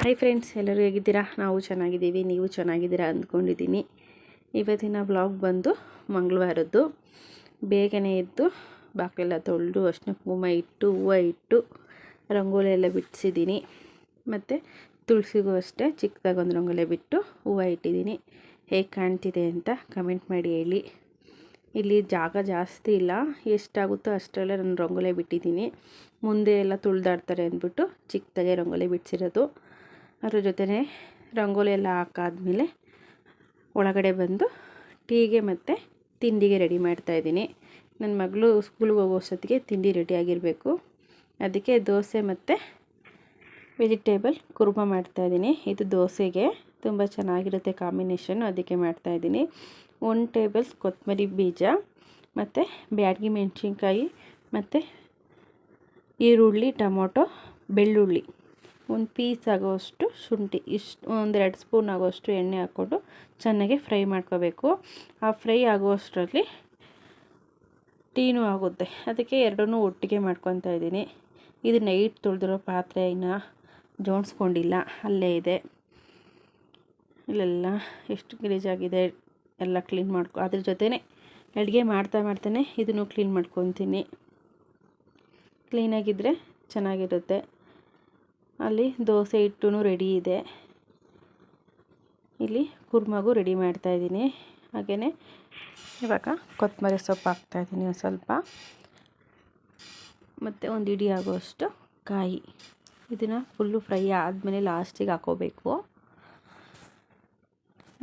Hi friends ಎಲ್ಲರೂ ಹೇಗಿದ್ದೀರಾ? ನಾವು ಚೆನ್ನಾಗಿದ್ದೀವಿ, ನೀವು ಚೆನ್ನಾಗಿದ್ದೀರಾ ಅಂದ್ಕೊಂಡಿದ್ದೀನಿ. ಇವತ್ತಿನ ಬ್ಲಾಗ್ ಬಂದು ಮಂಗಳವಾರದ್ದು. ಬೇಗನೆ ಎದ್ದು ಬಾಗಿಲೆಲ್ಲ ತೊಳೆದು ಅಷ್ಟು ಕುಂಕುಮ ಇಟ್ಟು, ಹೂವು ಇಟ್ಟು ರಂಗೋಲಿ ಎಲ್ಲ ಬಿಡಿಸಿದ್ದೀನಿ. ಮತ್ತು ತುಳಸಿಗೂ ಅಷ್ಟೇ ಚಿಕ್ಕದಾಗಿ ಒಂದು ರಂಗೋಲಿ ಬಿಟ್ಟು ಹೂವು ಇಟ್ಟಿದ್ದೀನಿ. ಹೇಗೆ ಕಾಣ್ತಿದೆ ಅಂತ ಕಮೆಂಟ್ ಮಾಡಿ ಹೇಳಿ. ಇಲ್ಲಿ ಜಾಗ ಜಾಸ್ತಿ ಇಲ್ಲ. ಎಷ್ಟಾಗುತ್ತೋ ಅಷ್ಟರಲ್ಲೇ ನಾನು ರಂಗೋಲೆ ಬಿಟ್ಟಿದ್ದೀನಿ. ಮುಂದೆ ಎಲ್ಲ ತುಳಿದಾಡ್ತಾರೆ ಅಂದ್ಬಿಟ್ಟು ಚಿಕ್ಕದಾಗೆ ರಂಗೋಲಿ ಬಿಡಿಸಿರೋದು. ಅದ್ರ ಜೊತೆನೇ ರಂಗೋಲಿ ಎಲ್ಲ ಹಾಕಾದ್ಮೇಲೆ ಒಳಗಡೆ ಬಂದು ಟೀಗೆ ಮತ್ತು ತಿಂಡಿಗೆ ರೆಡಿ ಮಾಡ್ತಾಯಿದ್ದೀನಿ ನನ್ನ ಮಗಳು ಸ್ಕೂಲ್ಗೆ ಹೋಗೋ ಅಷ್ಟೊತ್ತಿಗೆ ತಿಂಡಿ ರೆಡಿಯಾಗಿರಬೇಕು ಅದಕ್ಕೆ ದೋಸೆ ಮತ್ತು ವೆಜಿಟೇಬಲ್ ಕುರ್ಮ ಮಾಡ್ತಾಯಿದ್ದೀನಿ ಇದು ದೋಸೆಗೆ ತುಂಬ ಚೆನ್ನಾಗಿರುತ್ತೆ ಕಾಂಬಿನೇಷನ್ ಅದಕ್ಕೆ ಮಾಡ್ತಾಯಿದ್ದೀನಿ ಒನ್ ಟೇಬಲ್ಸ್ ಕೊತ್ತಂಬರಿ ಬೀಜ ಮತ್ತು ಬ್ಯಾಡಗಿ ಮೆಣಸಿನ್ಕಾಯಿ ಮತ್ತು ಈರುಳ್ಳಿ, ಟೊಮೊಟೊ, ಬೆಳ್ಳುಳ್ಳಿ. ಒಂದು ಪೀಸ್ ಆಗೋಷ್ಟು ಶುಂಠಿ, ಇಷ್ಟು ಒಂದೆರಡು ಸ್ಪೂನ್ ಆಗೋಷ್ಟು ಎಣ್ಣೆ ಹಾಕ್ಕೊಂಡು ಚೆನ್ನಾಗಿ ಫ್ರೈ ಮಾಡ್ಕೋಬೇಕು. ಆ ಫ್ರೈ ಆಗುವಷ್ಟರಲ್ಲಿ ಟೀನೂ ಆಗುತ್ತೆ. ಅದಕ್ಕೆ ಎರಡೂ ಒಟ್ಟಿಗೆ ಮಾಡ್ಕೊತಾ ಇದ್ದೀನಿ. ಇದು ನೈಟ್ ತೊಳೆದಿರೋ ಪಾತ್ರೆ ಇನ್ನು ಜೋಡಿಸ್ಕೊಂಡಿಲ್ಲ. ಅಲ್ಲೇ ಇದೆ. ಇಲ್ಲೆಲ್ಲ ಎಷ್ಟು ಗಲೀಜಾಗಿದೆ ಎಲ್ಲ ಕ್ಲೀನ್ ಮಾಡ್ಕೊ, ಅದ್ರ ಜೊತೆನೇ ಅಡುಗೆ ಮಾಡ್ತಾ ಮಾಡ್ತಾನೆ ಇದನ್ನು ಕ್ಲೀನ್ ಮಾಡ್ಕೊತೀನಿ. ಕ್ಲೀನಾಗಿದ್ದರೆ ಚೆನ್ನಾಗಿರುತ್ತೆ. ಅಲ್ಲಿ ದೋಸೆ ಹಿಟ್ಟು ರೆಡಿ ಇದೆ. ಇಲ್ಲಿ ಕುರ್ಮಗೂ ರೆಡಿ ಮಾಡ್ತಾಯಿದ್ದೀನಿ ಹಾಗೆಯೇ ಇವಾಗ ಕೊತ್ತಂಬರಿ ಸೊಪ್ಪು ಹಾಕ್ತಾಯಿದ್ದೀನಿ ಒಂದು ಸ್ವಲ್ಪ. ಮತ್ತು ಒಂದು ಇಡಿ ಆಗೋಷ್ಟು ಕಾಯಿ. ಇದನ್ನು ಫುಲ್ಲು ಫ್ರೈ ಆದಮೇಲೆ ಲಾಸ್ಟಿಗೆ ಹಾಕೋಬೇಕು.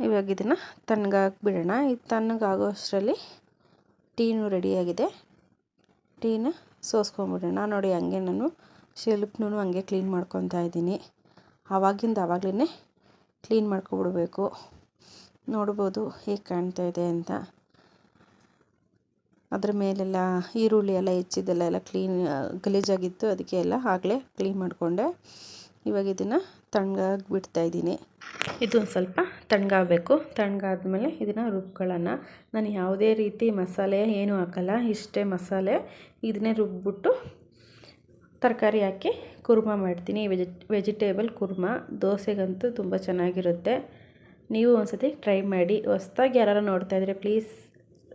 ಇವಾಗ ಇದನ್ನು ತಣ್ಣಗಾಕ್ಬಿಡೋಣ ಇದು ತಣ್ಣಗಾಗೋ ಅಷ್ಟರಲ್ಲಿ ಟೀನು ರೆಡಿಯಾಗಿದೆ ಟೀನ ಸೋಸ್ಕೊಂಡ್ಬಿಡೋಣ. ನೋಡಿ ಹಂಗೆ ನಾನು ಶೆಲ್ಫ್ನೂ ಹಂಗೆ ಕ್ಲೀನ್ ಮಾಡ್ಕೊತಾ ಇದ್ದೀನಿ. ಆವಾಗಿಂದ ಆವಾಗಲೇ ಕ್ಲೀನ್ ಮಾಡ್ಕೊಬಿಡ್ಬೇಕು. ನೋಡ್ಬೋದು ಹೇಗೆ ಕಾಣ್ತಾ ಇದೆ ಅಂತ. ಅದ್ರ ಮೇಲೆಲ್ಲ ಈರುಳ್ಳಿ ಎಲ್ಲ ಹೆಚ್ಚಿದ್ದೆಲ್ಲ ಎಲ್ಲ ಕ್ಲೀನ್, ಗಲೀಜಾಗಿತ್ತು. ಅದಕ್ಕೆ ಎಲ್ಲ ಆಗಲೇ ಕ್ಲೀನ್ ಮಾಡಿಕೊಂಡೆ. ಇವಾಗ ಇದನ್ನು ತಣ್ಣಗಾಗಿ ಬಿಡ್ತಾಯಿದ್ದೀನಿ ಇದು ಒಂದು ಸ್ವಲ್ಪ ತಣ್ಣಗಾಗಬೇಕು. ತಣ್ಣಗಾದ್ಮೇಲೆ ಇದನ್ನು ರುಬ್ಕೊಳ್ಳೋಣ. ನಾನು ಯಾವುದೇ ರೀತಿ ಮಸಾಲೆ ಏನೂ ಹಾಕಲ್ಲ. ಇಷ್ಟೇ ಮಸಾಲೆ. ಇದನ್ನೇ ರುಬ್ಬಿಟ್ಟು ತರಕಾರಿ ಹಾಕಿ ಕುರ್ಮ ಮಾಡ್ತೀನಿ. ವೆಜಿ, ವೆಜಿಟೇಬಲ್ ಕುರ್ಮ ದೋಸೆಗಂತೂ ತುಂಬ ಚೆನ್ನಾಗಿರುತ್ತೆ. ನೀವು ಒಂದ್ಸತಿ ಟ್ರೈ ಮಾಡಿ. ಹೊಸ್ದಾಗಿ ಯಾರು ಇದ್ದರೆ ಪ್ಲೀಸ್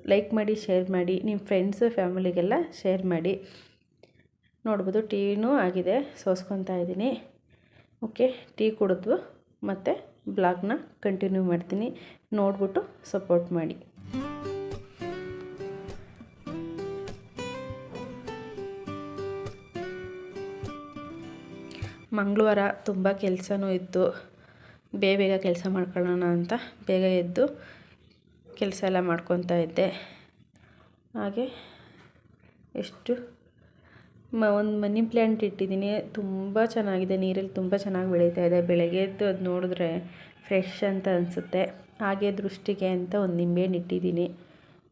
ಲೈಕ್ ಮಾಡಿ, ಶೇರ್ ಮಾಡಿ. ನಿಮ್ಮ ಫ್ರೆಂಡ್ಸು, ಫ್ಯಾಮಿಲಿಗೆಲ್ಲ ಶೇರ್ ಮಾಡಿ. ನೋಡ್ಬೋದು ಟೀನೂ ಆಗಿದೆ. ಸೋಸ್ಕೊತಾ ಇದ್ದೀನಿ. ಓಕೆ, ಟೀ ಕುಡಿದ್ವು. ಮತ್ತು ಬ್ಲಾಗ್ನ ಕಂಟಿನ್ಯೂ ಮಾಡ್ತೀನಿ. ನೋಡ್ಬಿಟ್ಟು ಸಪೋರ್ಟ್ ಮಾಡಿ. ಮಂಗಳವಾರ ತುಂಬ ಕೆಲಸನೂ ಇತ್ತು ಬೇಗ ಬೇಗ ಕೆಲಸ ಮಾಡ್ಕೊಳ್ಳೋಣ ಅಂತ ಬೇಗ ಎದ್ದು ಕೆಲಸ ಎಲ್ಲ ಮಾಡ್ಕೊತಾ ಇದ್ದೆ. ಹಾಗೆ ಎಷ್ಟು ಮ, ಒಂದು ಮನಿ ಪ್ಲ್ಯಾಂಟ್ ಇಟ್ಟಿದ್ದೀನಿ. ತುಂಬ ಚೆನ್ನಾಗಿದೆ, ನೀರಲ್ಲಿ ತುಂಬ ಚೆನ್ನಾಗಿ ಬೆಳೀತಾ ಇದೆ. ಬೆಳಗ್ಗೆ ಎದ್ದು ಅದು ನೋಡಿದ್ರೆ ಫ್ರೆಶ್ ಅಂತ ಅನಿಸುತ್ತೆ. ಹಾಗೆ ದೃಷ್ಟಿಗೆ ಅಂತ ಒಂದು ನಿಂಬೆಹಣ್ಣು ಇಟ್ಟಿದ್ದೀನಿ.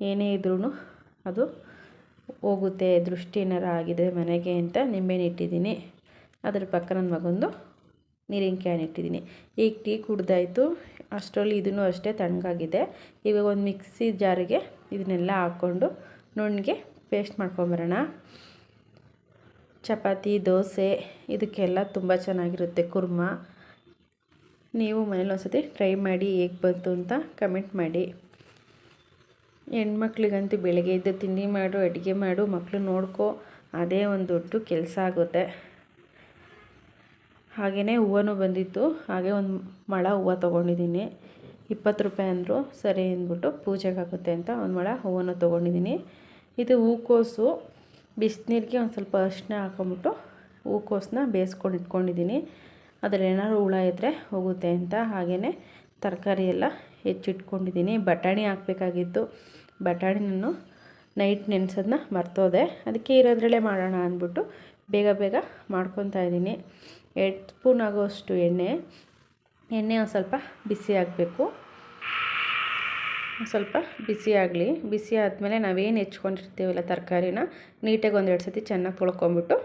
ಏನೇ ಇದ್ರೂ ಅದು ಹೋಗುತ್ತೆ ದೃಷ್ಟಿ ಏನಾರು ಆಗಿದೆ ಮನೆಗೆ ಅಂತ ನಿಂಬೆಹಣ್ಣು ಇಟ್ಟಿದ್ದೀನಿ. ಅದ್ರ ಪಕ್ಕ ನನ್ನ ಮಗಂದು ನೀರಿನ ಕ್ಯಾನ್ ಇಟ್ಟಿದ್ದೀನಿ. ಈಗ ಟೀ ಕುಡ್ದಾಯಿತು. ಅಷ್ಟರಲ್ಲಿ ಇದನ್ನು ಅಷ್ಟೇ ತಣ್ಣಗಾಗಿದೆ. ಇವಾಗ ಒಂದು ಮಿಕ್ಸಿ ಜಾರಿಗೆ ಇದನ್ನೆಲ್ಲ ಹಾಕ್ಕೊಂಡು ನುಣ್ಣಗೆ ಪೇಸ್ಟ್ ಮಾಡ್ಕೊಂಬರೋಣ. ಚಪಾತಿ, ದೋಸೆ, ಇದಕ್ಕೆಲ್ಲ ತುಂಬ ಚೆನ್ನಾಗಿರುತ್ತೆ ಕುರ್ಮ. ನೀವು ಮನೇಲಿ ಒಂದ್ಸತಿ ಟ್ರೈ ಮಾಡಿ ಹೇಗೆ ಬಂತು ಅಂತ ಕಮೆಂಟ್ ಮಾಡಿ. ಹೆಣ್ಮಕ್ಳಿಗಂತೂ ಬೆಳಗ್ಗೆ ಎದ್ದು ತಿಂಡಿ ಮಾಡು, ಅಡುಗೆ ಮಾಡು ಮಕ್ಕಳು ನೋಡ್ಕೋ. ಅದೇ ಒಂದು ದೊಡ್ಡ ಕೆಲಸ ಆಗುತ್ತೆ. ಹಾಗೆಯೇ ಹೂವನೂ ಬಂದಿತ್ತು. ಹಾಗೆ ಒಂದು ಮಳ ಹೂವು ತೊಗೊಂಡಿದ್ದೀನಿ. ಇಪ್ಪತ್ತು ರೂಪಾಯಿ ಅಂದರು. ಸರಿ ಅಂದ್ಬಿಟ್ಟು ಪೂಜೆಗೆ ಆಗುತ್ತೆ ಅಂತ ಒಂದು ಮಳ ಹೂವನ್ನು ತೊಗೊಂಡಿದ್ದೀನಿ. ಇದು ಹೂಕೋಸು. ಬಿಸಿನೀರಿಗೆ ಒಂದು ಸ್ವಲ್ಪ ಅರಿಶಿನ ಹಾಕೊಂಬಿಟ್ಟು ಹೂಕೋಸನ್ನ ಬೇಯಿಸ್ಕೊಂಡು ಇಟ್ಕೊಂಡಿದ್ದೀನಿ. ಅದರಲ್ಲಿ ಏನಾದ್ರು ಹುಳ ಇದ್ದರೆ ಹೋಗುತ್ತೆ ಅಂತ. ಹಾಗೆಯೇ ತರಕಾರಿ ಎಲ್ಲ ಹೆಚ್ಚಿಟ್ಕೊಂಡಿದ್ದೀನಿ. ಬಟಾಣಿ ಹಾಕಬೇಕಾಗಿತ್ತು. ಬಟಾಣಿ ನಾನು ನೈಟ್ ನೆನೆಸೋದನ್ನ ಮರ್ತೋದೆ. ಅದಕ್ಕೆ ಇರೋದ್ರಲ್ಲೇ ಮಾಡೋಣ ಅಂದ್ಬಿಟ್ಟು ಬೇಗ ಬೇಗ ಮಾಡ್ಕೊತಾ ಇದ್ದೀನಿ. ಎರಡು ಸ್ಪೂನ್ ಆಗೋಷ್ಟು ಎಣ್ಣೆ. ಎಣ್ಣೆ ಒಂದು ಸ್ವಲ್ಪ ಬಿಸಿ ಆಗಬೇಕು. ಸ್ವಲ್ಪ ಬಿಸಿ ಆಗಲಿ. ಬಿಸಿ ಆದಮೇಲೆ ನಾವೇನು ಹೆಚ್ಕೊಂಡಿರ್ತೀವಲ್ಲ ತರಕಾರಿನ, ನೀಟಾಗಿ ಒಂದೆರಡು ಸತಿ ಚೆನ್ನಾಗಿ ತೊಳ್ಕೊಂಬಿಟ್ಟು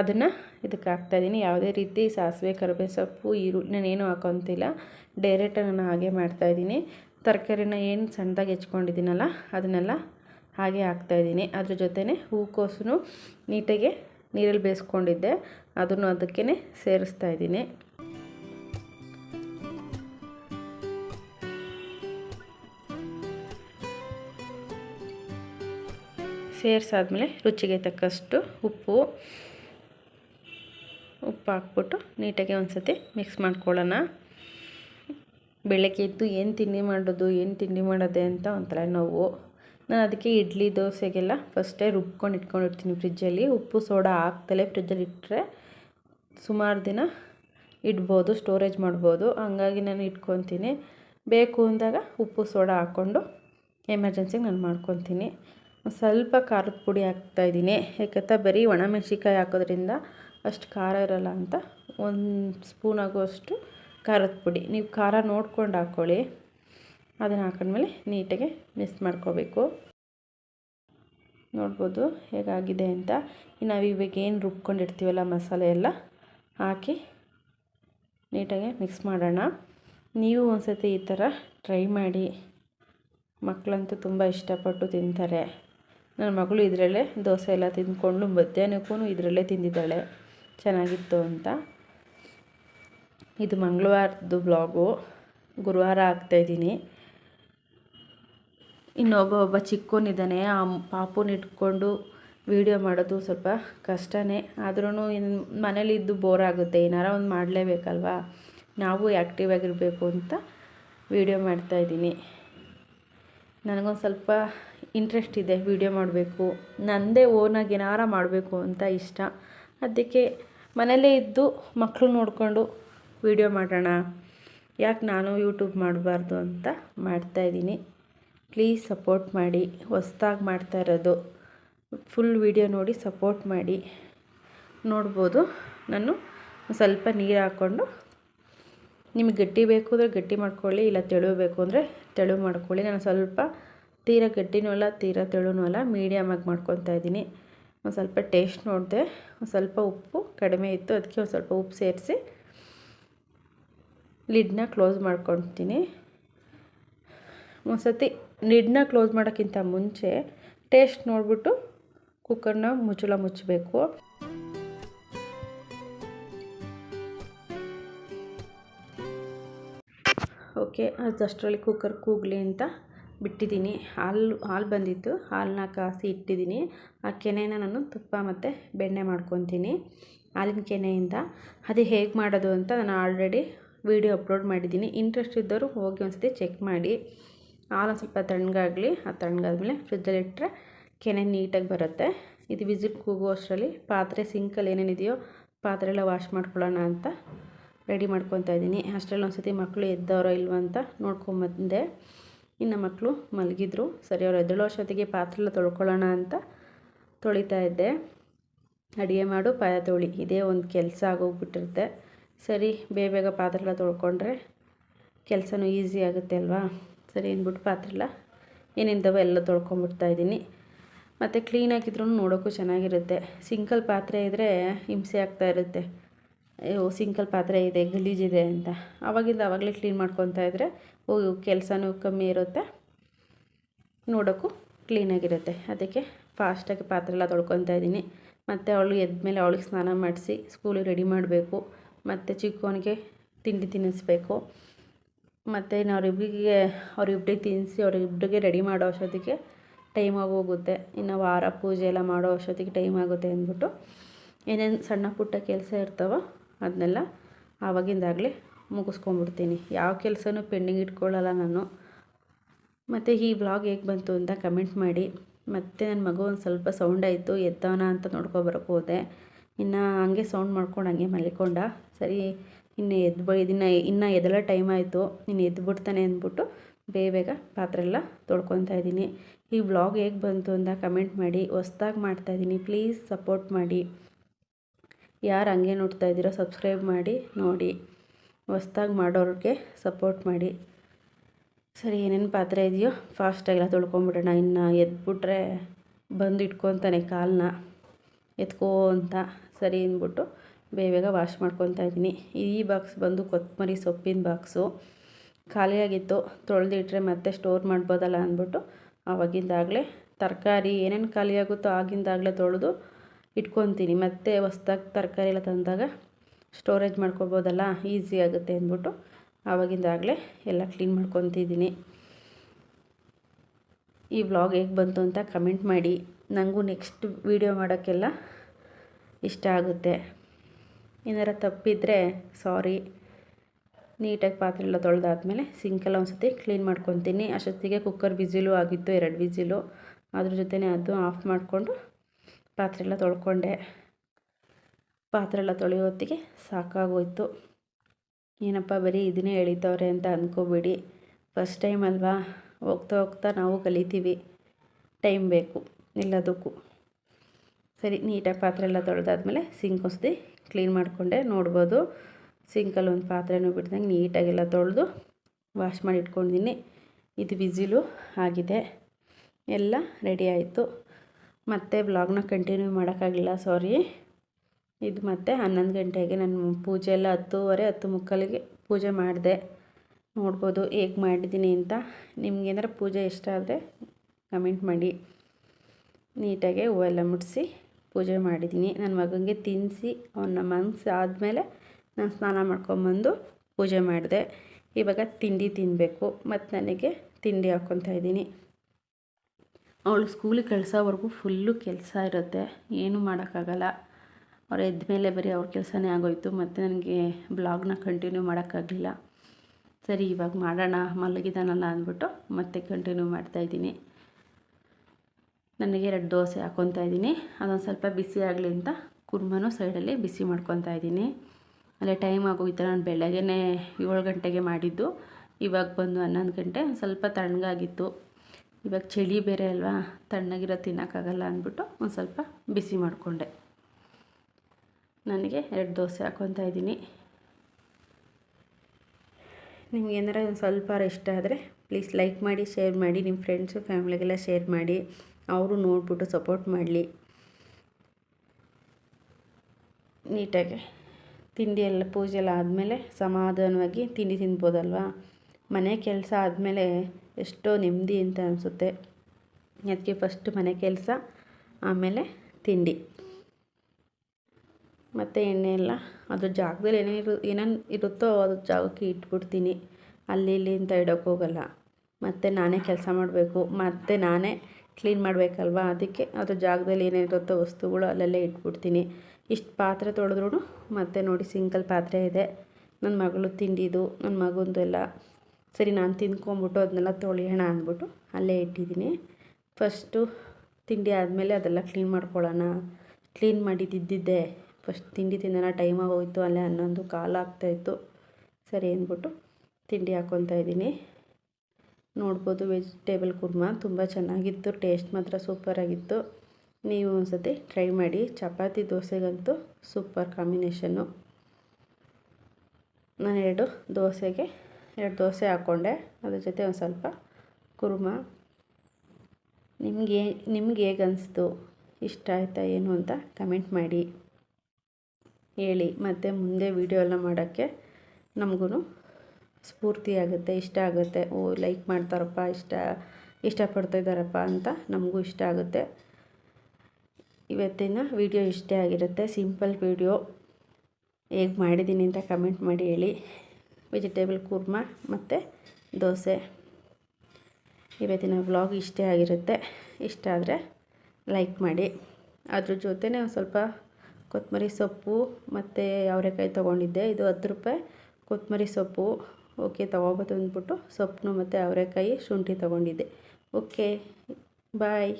ಅದನ್ನು ಇದಕ್ಕೆ ಹಾಕ್ತಾಯಿದ್ದೀನಿ ಯಾವುದೇ ರೀತಿ ಸಾಸಿವೆ ಕರಿಬೇವು ಸೊಪ್ಪು, ಈರುಳ್ಳಿ ನಾನೇನು ಹಾಕೊತಿಲ್ಲ. ಡೈರೆಕ್ಟಾಗಿ ನಾನು ಹಾಗೆ ಮಾಡ್ತಾಯಿದ್ದೀನಿ ತರಕಾರಿನ ಏನು ಸಣ್ಣದಾಗಿ ಹೆಚ್ಕೊಂಡಿದ್ದೀನಲ್ಲ, ಅದನ್ನೆಲ್ಲ ಹಾಗೆ ಹಾಕ್ತಾಯಿದ್ದೀನಿ ಅದ್ರ ಜೊತೆನೇ ಹೂಕೋಸು ನೀಟಾಗಿ ನೀರಲ್ಲಿ ಬೇಯಿಸ್ಕೊಂಡಿದ್ದೆ. ಅದನ್ನು ಅದಕ್ಕೇ ಸೇರಿಸ್ತಾ ಇದ್ದೀನಿ. ಸೇರಿಸಾದ್ಮೇಲೆ ರುಚಿಗೆ ತಕ್ಕಷ್ಟು ಉಪ್ಪು. ಉಪ್ಪು ಹಾಕ್ಬಿಟ್ಟು ನೀಟಾಗಿ ಒಂದು ಸತಿ ಮಿಕ್ಸ್ ಮಾಡ್ಕೊಳ್ಳೋಣ. ಬೆಳಗ್ಗೆ ಎದ್ದು ಏನು ತಿಂಡಿ ಮಾಡೋದು, ಏನು ತಿಂಡಿ ಮಾಡೋದೆ ಅಂತ ಒಂಥರ ನೋವು. ನಾನು ಅದಕ್ಕೆ ಇಡ್ಲಿ ದೋಸೆಗೆಲ್ಲ ಫಸ್ಟೇ ರುಬ್ಕೊಂಡು ಇಟ್ಕೊಂಡಿರ್ತೀನಿ ಫ್ರಿಜ್ಜಲ್ಲಿ ಉಪ್ಪು ಸೋಡಾ ಹಾಕ್ತಲೇ ಫ್ರಿಜ್ಜಲ್ಲಿ ಇಟ್ಟರೆ ಸುಮಾರು ದಿನ ಇಡ್ಬೋದು ಸ್ಟೋರೇಜ್ ಮಾಡ್ಬೋದು. ಹಂಗಾಗಿ ನಾನು ಇಟ್ಕೊತೀನಿ. ಬೇಕು ಅಂದಾಗ ಉಪ್ಪು ಸೋಡಾ ಹಾಕ್ಕೊಂಡು ಎಮರ್ಜೆನ್ಸಿಗೆ ನಾನು ಮಾಡ್ಕೊತೀನಿ. ಸ್ವಲ್ಪ ಖಾರದ ಪುಡಿ ಹಾಕ್ತಾಯಿದ್ದೀನಿ ಯಾಕಂತ ಬರೀ ಒಣಮೆಣ್ಸಿಕಾಯಿ ಹಾಕೋದ್ರಿಂದ ಅಷ್ಟು ಖಾರ ಇರೋಲ್ಲ ಅಂತ ಒಂದು ಸ್ಪೂನ್ ಆಗುವಷ್ಟು ಖಾರದ ಪುಡಿ. ನೀವು ಖಾರ ನೋಡ್ಕೊಂಡು ಹಾಕ್ಕೊಳ್ಳಿ ಅದನ್ನು ಹಾಕೊಂಡ್ಮೇಲೆ ನೀಟಾಗಿ ಮಿಕ್ಸ್ ಮಾಡ್ಕೋಬೇಕು. ನೋಡ್ಬೋದು ಹೇಗಾಗಿದೆ ಅಂತ. ನಾವು ಇವಾಗ ಏನು ರುಬ್ಕೊಂಡಿರ್ತೀವಲ್ಲ ಮಸಾಲೆ ಎಲ್ಲ, ಹಾಕಿ ನೀಟಾಗಿ ಮಿಕ್ಸ್ ಮಾಡೋಣ. ನೀವು ಒಂದ್ಸತಿ ಈ ಥರ ಟ್ರೈ ಮಾಡಿ. ಮಕ್ಕಳಂತೂ ತುಂಬ ಇಷ್ಟಪಟ್ಟು ತಿಂತಾರೆ. ನನ್ನ ಮಗಳು ಇದರಲ್ಲೇ ದೋಸೆ ಎಲ್ಲ ತಿಂದ್ಕೊಂಡು ಮಧ್ಯಾಹ್ನಕ್ಕೂ ಇದರಲ್ಲೇ ತಿಂದಿದ್ದಾಳೆ. ಚೆನ್ನಾಗಿತ್ತು ಅಂತ. ಇದು ಮಂಗಳವಾರದ್ದು ಬ್ಲಾಗು ಗುರುವಾರ ಹಾಕ್ತಾಯಿದ್ದೀನಿ ಇನ್ನೊಬ್ಬ ಒಬ್ಬ ಚಿಕ್ಕವನಿದ್ದಾನೆ ಆ ಪಾಪುನ ಇಟ್ಕೊಂಡು ವೀಡಿಯೋ ಮಾಡೋದು ಸ್ವಲ್ಪ ಕಷ್ಟನೇ. ಆದ್ರೂ ಮನೇಲಿ ಮನೇಲಿದ್ದು ಬೋರ್ ಆಗುತ್ತೆ, ಏನಾರ ಒಂದು ಮಾಡಲೇಬೇಕಲ್ವಾ? ನಾವು ಆ್ಯಕ್ಟಿವ್ ಆಗಿರಬೇಕು ಅಂತ ವೀಡಿಯೋ ಮಾಡ್ತಾಯಿದ್ದೀನಿ ನನಗೊಂದು ಸ್ವಲ್ಪ ಇಂಟ್ರೆಸ್ಟ್ ಇದೆ ವೀಡಿಯೋ ಮಾಡಬೇಕು. ನನ್ನದೇ ಓನಾಗಿ ಏನಾರ ಮಾಡಬೇಕು ಅಂತ ಇಷ್ಟ. ಅದಕ್ಕೆ ಮನೇಲೇ ಇದ್ದು ಮಕ್ಕಳು ನೋಡಿಕೊಂಡು ವೀಡಿಯೋ ಮಾಡೋಣ. ಯಾಕೆ ನಾನು ಯೂಟ್ಯೂಬ್ ಮಾಡಬಾರ್ದು ಅಂತ ಮಾಡ್ತಾಯಿದ್ದೀನಿ ಪ್ಲೀಸ್ ಸಪೋರ್ಟ್ ಮಾಡಿ, ಹೊಸ್ದಾಗಿ ಮಾಡ್ತಾ ಇರೋದು. ಫುಲ್ ವೀಡಿಯೋ ನೋಡಿ ಸಪೋರ್ಟ್ ಮಾಡಿ. ನೋಡ್ಬೋದು. ನಾನು ಸ್ವಲ್ಪ ನೀರು ಹಾಕ್ಕೊಂಡು ನಿಮಗೆ ಗಟ್ಟಿ ಬೇಕು ಅಂದರೆ ಗಟ್ಟಿ ಮಾಡ್ಕೊಳ್ಳಿ, ಇಲ್ಲ ತೆಳು ಬೇಕು ಅಂದರೆ ತೆಳು ಮಾಡ್ಕೊಳ್ಳಿ. ನಾನು ಸ್ವಲ್ಪ ತೀರ ಗಟ್ಟಿನೂ ಅಲ್ಲ, ತೀರ ತೆಳುನೂ ಅಲ್ಲ ಮೀಡಿಯಮಾಗಿ ಮಾಡ್ಕೊತಾ ಇದ್ದೀನಿ. ಒಂದು ಸ್ವಲ್ಪ ಟೇಸ್ಟ್ ನೋಡಿದೆ. ಒಂದು ಸ್ವಲ್ಪ ಉಪ್ಪು ಕಡಿಮೆ ಇತ್ತು, ಅದಕ್ಕೆ ಒಂದು ಸ್ವಲ್ಪ ಉಪ್ಪು ಸೇರಿಸಿ ಲಿಡ್ನ ಕ್ಲೋಸ್ ಮಾಡ್ಕೊತೀನಿ ಒಂದು ಸತಿ ಲಿಡ್ನ ಕ್ಲೋಸ್ ಮಾಡೋಕ್ಕಿಂತ ಮುಂಚೆ ಟೇಸ್ಟ್ ನೋಡಿಬಿಟ್ಟು ಕುಕ್ಕರ್ನ ಮುಚ್ಚಳ ಮುಚ್ಚಬೇಕು. ಓಕೆ ಅದಷ್ಟರಲ್ಲಿ ಕುಕ್ಕರ್ ಕೂಗಲಿ ಅಂತ ಬಿಟ್ಟಿದ್ದೀನಿ. ಹಾಲು ಹಾಲು ಬಂದಿತ್ತು. ಹಾಲನ್ನ ಕಾಸಿ ಇಟ್ಟಿದ್ದೀನಿ. ಆ ಕೆನೆನ ನಾನು ತುಪ್ಪ ಮತ್ತು ಬೆಣ್ಣೆ ಮಾಡ್ಕೊತೀನಿ. ಹಾಲಿನ ಕೆನೆಯಿಂದ. ಅದು ಹೇಗೆ ಮಾಡೋದು ಅಂತ ನಾನು ಆಲ್ರೆಡಿ ವಿಡಿಯೋ ಅಪ್ಲೋಡ್ ಮಾಡಿದ್ದೀನಿ. ಇಂಟ್ರೆಸ್ಟ್ ಇದ್ದವರು ಹೋಗಿ ಒಂದು ಸತಿ ಚೆಕ್ ಮಾಡಿ. ಹಾಲು ಸ್ವಲ್ಪ ತಣ್ಣಗಾಗಲಿ, ಆ ತಣ್ಣಗಾದ್ಮೇಲೆ ಫ್ರಿಜ್ಜಲ್ಲಿ ಇಟ್ಟರೆ ಕೆನೆ ನೀಟಾಗಿ ಬರುತ್ತೆ. ಇದು ವಿಸಿಟ್ ಕೂಗೋ ಅಷ್ಟರಲ್ಲಿ ಪಾತ್ರೆ ಸಿಂಕಲ್ಲಿ ಏನೇನಿದೆಯೋ ಪಾತ್ರೆ ಎಲ್ಲ ವಾಶ್ ಮಾಡ್ಕೊಳ್ಳೋಣ ಅಂತ ರೆಡಿ ಮಾಡ್ಕೊತಾ ಇದ್ದೀನಿ. ಅಷ್ಟರಲ್ಲಿ ಒಂದು ಸತಿ ಮಕ್ಕಳು ಎದ್ದವರೋ ಇಲ್ವೋ ಅಂತ ನೋಡ್ಕೊಂಬಂದೆ. ಇನ್ನು ಮಕ್ಕಳು ಮಲಗಿದ್ರು. ಸರಿ, ಅವರು ಎದ್ದಳೋ ಅಷ್ಟೊತ್ತಿಗೆ ಪಾತ್ರೆ ಎಲ್ಲ ತೊಳ್ಕೊಳ್ಳೋಣ ಅಂತ ತೊಳಿತಾ ಇದ್ದೆ. ಅಡುಗೆ ಮಾಡು, ಪಾಯ ತೊಳಿ. ಇದೇ ಒಂದು ಕೆಲಸ ಆಗೋಗ್ಬಿಟ್ಟಿರುತ್ತೆ. ಸರಿ, ಬೇಗ ಬೇಗ ಪಾತ್ರೆ ಎಲ್ಲ ತೊಳ್ಕೊಂಡ್ರೆ ಕೆಲಸನೂ ಈಸಿ ಆಗುತ್ತೆ ಅಲ್ವಾ? ಸರಿ ಅಂದ್ಬಿಟ್ಟು ಪಾತ್ರೆಲ್ಲ ಎಲ್ಲ ಏನಿದ್ದಾವೆ ಎಲ್ಲ ತೊಳ್ಕೊಂಬಿಡ್ತಾ ಇದ್ದೀನಿ. ಮತ್ತು ಕ್ಲೀನಾಗಿದ್ರೂ ನೋಡೋಕ್ಕೂ ಚೆನ್ನಾಗಿರುತ್ತೆ. ಸಿಂಕಲ್ ಪಾತ್ರೆ ಇದ್ದರೆ ಹಿಂಸೆ ಆಗ್ತಾ ಇರುತ್ತೆ. ಅಯ್ಯೋ ಸಿಂಕಲ್ ಪಾತ್ರೆ ಇದೆ ಗಲೀಜಿದೆ ಅಂತ. ಆವಾಗಿಂದ ಆವಾಗಲೇ ಕ್ಲೀನ್ ಮಾಡ್ಕೊತಾ ಇದ್ದರೆ ಕೆಲಸನೂ ಕಮ್ಮಿ ಇರುತ್ತೆ. ನೋಡೋಕ್ಕೂ ಕ್ಲೀನಾಗಿರುತ್ತೆ ಅದಕ್ಕೆ ಫಾಸ್ಟಾಗಿ ಪಾತ್ರೆ ಎಲ್ಲ ತೊಳ್ಕೊತಾ ಇದ್ದೀನಿ. ಮತ್ತು ಅವಳು ಎದ್ಮೇಲೆ ಅವಳಿಗೆ ಸ್ನಾನ ಮಾಡಿಸಿ ಸ್ಕೂಲಿಗೆ ರೆಡಿ ಮಾಡಬೇಕು. ಮತ್ತು ಚಿಕ್ಕವನಿಗೆ ತಿಂಡಿ ತಿನ್ನಿಸ್ಬೇಕು ಮತ್ತು ಇನ್ನು ಅವ್ರಿಬ್ಬರಿಗೆ ಅವ್ರಿಬ್ಬರಿಗೆ ತಿನ್ನಿಸಿ ಅವ್ರಿಬ್ಬರಿಗೆ ರೆಡಿ ಮಾಡೋ ಅಷ್ಟೊತ್ತಿಗೆ ಟೈಮ್ ಆಗೋಗುತ್ತೆ. ಇನ್ನು ವಾರ ಪೂಜೆ ಎಲ್ಲ ಮಾಡೋ ಅಷ್ಟೊತ್ತಿಗೆ ಟೈಮ್ ಆಗುತ್ತೆ ಅಂದ್ಬಿಟ್ಟು ಏನೇನು ಸಣ್ಣ ಪುಟ್ಟ ಕೆಲಸ ಇರ್ತಾವೋ ಅದನ್ನೆಲ್ಲ ಆವಾಗಿಂದಾಗಲೇ ಮುಗಿಸ್ಕೊಂಬಿಡ್ತೀನಿ ಯಾವ ಕೆಲಸನೂ ಪೆಂಡಿಂಗ್ ಇಟ್ಕೊಳ್ಳಲ್ಲ ನಾನು. ಮತ್ತು ಈ ಬ್ಲಾಗ್ ಹೇಗೆ ಬಂತು ಅಂತ ಕಮೆಂಟ್ ಮಾಡಿ. ಮತ್ತು ನನ್ನ ಮಗು ಒಂದು ಸ್ವಲ್ಪ ಸೌಂಡ್ ಆಯಿತು ಎದ್ದವನ ಅಂತ ನೋಡ್ಕೊಬರಕ್ಕೆ ಹೋದೆ. ಇನ್ನು ಹಂಗೆ ಸೌಂಡ್ ಮಾಡ್ಕೊಂಡು ಹಂಗೆ ಮಲ್ಕೊಂಡ. ಸರಿ ಇನ್ನು ಎದ್ದು ಇದನ್ನು ಇನ್ನು ಎದೆಲ್ಲ ಟೈಮ್ ಆಯಿತು, ಇನ್ನು ಎದ್ದು ಬಿಡ್ತಾನೆ ಅಂದ್ಬಿಟ್ಟು ಬೇಗ ಬೇಗ ಪಾತ್ರೆ ಎಲ್ಲ ತೊಳ್ಕೊತಾ ಇದ್ದೀನಿ. ಈ ವ್ಲಾಗ್ ಹೇಗೆ ಬಂತು ಅಂತ ಕಮೆಂಟ್ ಮಾಡಿ, ಹೊಸ್ದಾಗಿ ಮಾಡ್ತಾಯಿದ್ದೀನಿ ಪ್ಲೀಸ್ ಸಪೋರ್ಟ್ ಮಾಡಿ. ಯಾರು ಹಂಗೆ ನೋಡ್ತಾ ಇದ್ದೀರೋ ಸಬ್ಸ್ಕ್ರೈಬ್ ಮಾಡಿ, ನೋಡಿ. ಹೊಸ್ದಾಗಿ ಮಾಡೋರಿಗೆ ಸಪೋರ್ಟ್ ಮಾಡಿ. ಸರಿ, ಏನೇನು ಪಾತ್ರೆ ಇದೆಯೋ ಫಾಸ್ಟಾಗೆಲ್ಲ ತೊಳ್ಕೊಂಬಿಡೋಣ. ಇನ್ನು ಎದ್ಬಿಟ್ರೆ ಬಂದು ಇಟ್ಕೊತಾನೆ ಕಾಲನ್ನ ಎತ್ಕೋ ಅಂತ ಸರಿ ಅಂದ್ಬಿಟ್ಟು ಬೇಗ ವಾಶ್ ಮಾಡ್ಕೊತಾ ಇದ್ದೀನಿ. ಈ ಬಾಕ್ಸ್ ಬಂದು ಕೊತ್ತಂಬರಿ ಸೊಪ್ಪಿನ ಬಾಕ್ಸು ಖಾಲಿಯಾಗಿತ್ತು. ತೊಳೆದಿಟ್ರೆ ಮತ್ತೆ ಸ್ಟೋರ್ ಮಾಡ್ಬೋದಲ್ಲ ಅಂದ್ಬಿಟ್ಟು ಆವಾಗಿಂದಾಗಲೇ ತರಕಾರಿ ಏನೇನು ಖಾಲಿಯಾಗುತ್ತೋ ಆಗಿಂದಾಗಲೇ ತೊಳೆದು ಇಟ್ಕೊತೀನಿ. ಮತ್ತೆ ಹೊಸ್ದಾಗಿ ತರಕಾರಿ ಎಲ್ಲ ತಂದಾಗ ಸ್ಟೋರೇಜ್ ಮಾಡ್ಕೊಬೋದಲ್ಲ ಈಸಿ ಆಗುತ್ತೆ ಅಂದ್ಬಿಟ್ಟು ಆವಾಗಿಂದಾಗಲೇ ಎಲ್ಲ ಕ್ಲೀನ್ ಮಾಡ್ಕೊತಿದ್ದೀನಿ. ಈ ವ್ಲಾಗ್ ಹೇಗೆ ಬಂತು ಅಂತ ಕಮೆಂಟ್ ಮಾಡಿ. ನನಗೂ ನೆಕ್ಸ್ಟ್ ವೀಡಿಯೋ ಮಾಡೋಕ್ಕೆಲ್ಲ ಇಷ್ಟ ಆಗುತ್ತೆ. ಏನಾರ ತಪ್ಪಿದ್ರೆ ಸಾರಿ. ನೀಟಾಗಿ ಪಾತ್ರೆ ಎಲ್ಲ ತೊಳೆದಾದ್ಮೇಲೆ ಸಿಂಕೆಲ್ಲ ಒಂದು ಸತಿ ಕ್ಲೀನ್ ಮಾಡ್ಕೊತೀನಿ. ಅಷ್ಟೊತ್ತಿಗೆ ಕುಕ್ಕರ್ ವಿಸಿಲು ಆಗಿತ್ತು, ಎರಡು ವಿಸಿಲು ಅದ್ರ ಜೊತೆನೇ ಅದು ಆಫ್ ಮಾಡಿಕೊಂಡು ಪಾತ್ರೆ ಎಲ್ಲ ತೊಳ್ಕೊಂಡೆ. ಪಾತ್ರೆ ಎಲ್ಲ ತೊಳೆಯೋತ್ತಿಗೆ ಸಾಕಾಗೋಯ್ತು. ಏನಪ್ಪ ಬರೀ ಇದನ್ನೇ ಎಳಿತವ್ರೆ ಅಂತ ಅಂದ್ಕೋಬೇಡಿ ಫಸ್ಟ್ ಟೈಮ್ ಅಲ್ವಾ? ಹೋಗ್ತಾ ಹೋಗ್ತಾ ನಾವು ಕಲಿತೀವಿ. ಟೈಮ್ ಬೇಕು ಎಲ್ಲದಕ್ಕೂ. ಸರಿ, ನೀಟಾಗಿ ಪಾತ್ರೆ ಎಲ್ಲ ತೊಳೆದಾದ್ಮೇಲೆ ಸಿಂಕ್ ಹೊಸದಿ ಕ್ಲೀನ್ ಮಾಡಿಕೊಂಡೆ, ನೋಡ್ಬೋದು. ಸಿಂಕಲ್ಲಿ ಒಂದು ಪಾತ್ರೆನೂ ಬಿಡ್ದಂಗೆ ನೀಟಾಗೆಲ್ಲ ತೊಳೆದು ವಾಶ್ ಮಾಡಿ ಇಟ್ಕೊಂಡಿದ್ದೀನಿ. ಇದು ವಿಸಿಲು ಆಗಿದೆ. ಎಲ್ಲ ರೆಡಿ ಆಯಿತು. ಮತ್ತೆ ಬ್ಲಾಗ್ನ ಕಂಟಿನ್ಯೂ ಮಾಡೋಕ್ಕಾಗಲಿಲ್ಲ ಸಾರಿ ಇದು ಮತ್ತೆ ಹನ್ನೊಂದು ಗಂಟೆಗೆ ನಾನು ಪೂಜೆ ಎಲ್ಲ ಹತ್ತೂವರೆ, ಹತ್ತು ಮುಕ್ಕಾಲಿಗೆ ಪೂಜೆ ಮಾಡಿದೆ. ನೋಡ್ಬೋದು ಹೇಗೆ ಮಾಡಿದ್ದೀನಿ ಅಂತ. ನಿಮಗೇನಾರ ಪೂಜೆ ಇಷ್ಟ ಆದರೆ ಕಮೆಂಟ್ ಮಾಡಿ. ನೀಟಾಗೆ ಹೂವೆಲ್ಲ ಮುಡಿಸಿ ಪೂಜೆ ಮಾಡಿದ್ದೀನಿ. ನನ್ನ ಮಗನಿಗೆ ತಿನ್ನಿಸಿ ಅವನ ಮನಸ್ಸು ಆದಮೇಲೆ ನಾನು ಸ್ನಾನ ಮಾಡ್ಕೊಂಬಂದು ಪೂಜೆ ಮಾಡಿದೆ. ಇವಾಗ ತಿಂಡಿ ತಿನ್ನಬೇಕು ಮತ್ತು ನನಗೆ ತಿಂಡಿ ಹಾಕ್ಕೊತಾ ಇದ್ದೀನಿ. ಅವಳು ಸ್ಕೂಲಿಗೆ ಕಳ್ಸೋವರೆಗೂ ಫುಲ್ಲು ಕೆಲಸ ಇರುತ್ತೆ. ಏನೂ ಮಾಡೋಕ್ಕಾಗಲ್ಲ. ಅವ್ರು ಎದ್ದ ಮೇಲೆ ಬರೀ ಅವ್ರ ಕೆಲಸನೇ ಆಗೋಯ್ತು, ಮತ್ತು ನನಗೆ ಬ್ಲಾಗ್ನ ಕಂಟಿನ್ಯೂ ಮಾಡೋಕ್ಕಾಗಲಿಲ್ಲ. ಸರಿ, ಇವಾಗ ಮಾಡೋಣ, ಮಲಗಿದಾನಲ್ಲ ಅಂದ್ಬಿಟ್ಟು ಮತ್ತೆ ಕಂಟಿನ್ಯೂ ಮಾಡ್ತಾಯಿದ್ದೀನಿ ನನಗೆ ಎರಡು ದೋಸೆ ಹಾಕ್ಕೊತಾ ಇದ್ದೀನಿ. ಅದೊಂದು ಸ್ವಲ್ಪ ಬಿಸಿ ಆಗಲಿ ಅಂತ ಕುರ್ಮನೂ ಸೈಡಲ್ಲಿ ಬಿಸಿ ಮಾಡ್ಕೊತಾ ಇದ್ದೀನಿ. ಅಲ್ಲೇ ಟೈಮ್ ಆಗೋಯ್ತು ನಾನು ಬೆಳಗ್ಗೆ ಏಳು ಗಂಟೆಗೆ ಮಾಡಿದ್ದು. ಇವಾಗ ಬಂದು ಹನ್ನೊಂದು ಗಂಟೆ ಸ್ವಲ್ಪ ತಣ್ಣಗಾಗಿತ್ತು. ಇವಾಗ ಚಳಿ ಬೇರೆ ಅಲ್ವಾ, ತಣ್ಣಗಿರೋ ತಿನ್ನೋಕ್ಕಾಗಲ್ಲ ಅಂದ್ಬಿಟ್ಟು ಒಂದು ಸ್ವಲ್ಪ ಬಿಸಿ ಮಾಡಿಕೊಂಡೆ. ನನಗೆ ಎರಡು ದೋಸೆ ಹಾಕ್ಕೊತಾ ಇದ್ದೀನಿ. ನಿಮ್ಗೆ ಏನಾರ ಒಂದು ಸ್ವಲ್ಪ ಇಷ್ಟ ಆದರೆ ಪ್ಲೀಸ್ ಲೈಕ್ ಮಾಡಿ ಶೇರ್ ಮಾಡಿ, ನಿಮ್ಮ ಫ್ರೆಂಡ್ಸು ಫ್ಯಾಮ್ಲಿಗೆಲ್ಲ ಶೇರ್ ಮಾಡಿ. ಅವರು ನೋಡಿಬಿಟ್ಟು ಸಪೋರ್ಟ್ ಮಾಡಲಿ. ನೀಟಾಗಿ ತಿಂಡಿ ಎಲ್ಲ, ಪೂಜೆ ಎಲ್ಲ ಆದಮೇಲೆ ಸಮಾಧಾನವಾಗಿ ತಿಂಡಿ ತಿನ್ಬೋದಲ್ವಾ? ಮನೆ ಕೆಲಸ ಆದಮೇಲೆ ಎಷ್ಟೋ ನೆಮ್ಮದಿ ಅಂತ ಅನಿಸುತ್ತೆ. ಅದಕ್ಕೆ ಫಸ್ಟ್ ಮನೆ ಕೆಲಸ, ಆಮೇಲೆ ತಿಂಡಿ. ಮತ್ತು ಎಣ್ಣೆ ಎಲ್ಲ ಅದ್ರ ಜಾಗದಲ್ಲಿ ಏನೇನು ಏನೇನು ಇರುತ್ತೋ ಅದ್ರ ಜಾಗಕ್ಕೆ ಇಟ್ಬಿಡ್ತೀನಿ. ಅಲ್ಲಿ ಇಲ್ಲಿ ಅಂತ ಇಡೋಕ್ಕೋಗಲ್ಲ ಮತ್ತು ನಾನೇ ಕೆಲಸ ಮಾಡಬೇಕು. ಮತ್ತು ನಾನೇ ಕ್ಲೀನ್ ಮಾಡಬೇಕಲ್ವಾ? ಅದಕ್ಕೆ ಅದರ ಜಾಗದಲ್ಲಿ ಏನೇನಿರುತ್ತೋ ವಸ್ತುಗಳು ಅಲ್ಲಲ್ಲೇ ಇಟ್ಬಿಡ್ತೀನಿ. ಇಷ್ಟು ಪಾತ್ರೆ ತೊಳೆದ್ರೂ ಮತ್ತೆ ನೋಡಿ ಸಿಂಗಲ್ ಪಾತ್ರೆ ಇದೆ. ನನ್ನ ಮಗಳು ತಿಂಡಿದು ನನ್ನ ಮಗಂದು ಎಲ್ಲ. ಸರಿ, ನಾನು ತಿಂದ್ಕೊಂಬಿಟ್ಟು ಅದನ್ನೆಲ್ಲ ತೊಳೆಯೋಣ ಅಂದ್ಬಿಟ್ಟು ಅಲ್ಲೇ ಇಟ್ಟಿದ್ದೀನಿ. ಫಸ್ಟು ತಿಂಡಿ ಆದಮೇಲೆ ಅದೆಲ್ಲ ಕ್ಲೀನ್ ಮಾಡ್ಕೊಳ್ಳೋಣ. ಕ್ಲೀನ್ ಮಾಡಿದ್ದಿದ್ದೆ ಫಸ್ಟ್ ತಿಂಡಿ ತಿನ್ನೋಣ ಟೈಮ್ ಆಗೋಯ್ತು, ಅಲ್ಲೇ ಹನ್ನೊಂದು ಕಾಲು ಆಗ್ತಾಯಿತ್ತು ಸರಿ ಅಂದ್ಬಿಟ್ಟು ತಿಂಡಿ ಹಾಕ್ಕೊತಾ ಇದ್ದೀನಿ. ನೋಡ್ಬೋದು ವೆಜಿಟೇಬಲ್ ಕುರ್ಮ ತುಂಬ ಚೆನ್ನಾಗಿತ್ತು ಟೇಸ್ಟ್ ಮಾತ್ರ ಸೂಪರಾಗಿತ್ತು ನೀವು ಒಂದ್ಸತಿ ಟ್ರೈ ಮಾಡಿ, ಚಪಾತಿ ದೋಸೆಗಂತೂ ಸೂಪರ್ ಕಾಂಬಿನೇಷನ್ನು ನಾನು ಎರಡು ದೋಸೆಗೆ, ಎರಡು ದೋಸೆ ಹಾಕ್ಕೊಂಡೆ ಅದ್ರ ಜೊತೆ ಒಂದು ಸ್ವಲ್ಪ ಕುರ್ಮ. ನಿಮಗೆ, ನಿಮ್ಗೆ ಹೇಗೆ ಅನಿಸ್ತು ಇಷ್ಟ ಆಯ್ತಾ ಏನು ಅಂತ ಕಮೆಂಟ್ ಮಾಡಿ. ಹೇಳಿ, ಮತ್ತು ಮುಂದೆ ವೀಡಿಯೋ ಎಲ್ಲ ಮಾಡೋಕ್ಕೆ ನಮಗೂ ಸ್ಫೂರ್ತಿ ಆಗುತ್ತೆ, ಇಷ್ಟ ಆಗುತ್ತೆ. ಓ ಲೈಕ್ ಮಾಡ್ತಾರಪ್ಪ, ಇಷ್ಟ, ಇಷ್ಟಪಡ್ತಾ ಇದ್ದಾರಪ್ಪ ಅಂತ ನಮಗೂ ಇಷ್ಟ ಆಗುತ್ತೆ. ಇವತ್ತಿನ ವಿಡಿಯೋ ಇಷ್ಟೇ ಆಗಿರುತ್ತೆ. ಸಿಂಪಲ್ ವಿಡಿಯೋ ಹೇಗೆ ಮಾಡಿದ್ದೀನಿ ಅಂತ ಕಮೆಂಟ್ ಮಾಡಿ ಹೇಳಿ. ವೆಜಿಟೇಬಲ್ ಕುರ್ಮ ಮತ್ತು ದೋಸೆ. ಇವತ್ತಿನ ವ್ಲಾಗ್ ಇಷ್ಟೇ ಆಗಿರುತ್ತೆ. ಇಷ್ಟ ಆದರೆ ಲೈಕ್ ಮಾಡಿ. ಅದ್ರ ಜೊತೆನೇ ಸ್ವಲ್ಪ ಕೊತ್ತಂಬರಿ ಸೊಪ್ಪು ಮತ್ತು ಅವರೆಕಾಯಿ ತೊಗೊಂಡಿದ್ದೆ. ಇದು ಹತ್ತು ರೂಪಾಯಿ ಕೊತ್ತಂಬರಿ ಸೊಪ್ಪು. ಓಕೆ ಅಂದ್ಬಿಟ್ಟು ಸೊಪ್ಪು ಮತ್ತು ಅವರೆಕಾಯಿ ಶುಂಠಿ ತೊಗೊಂಡಿದ್ದೆ. Okay bye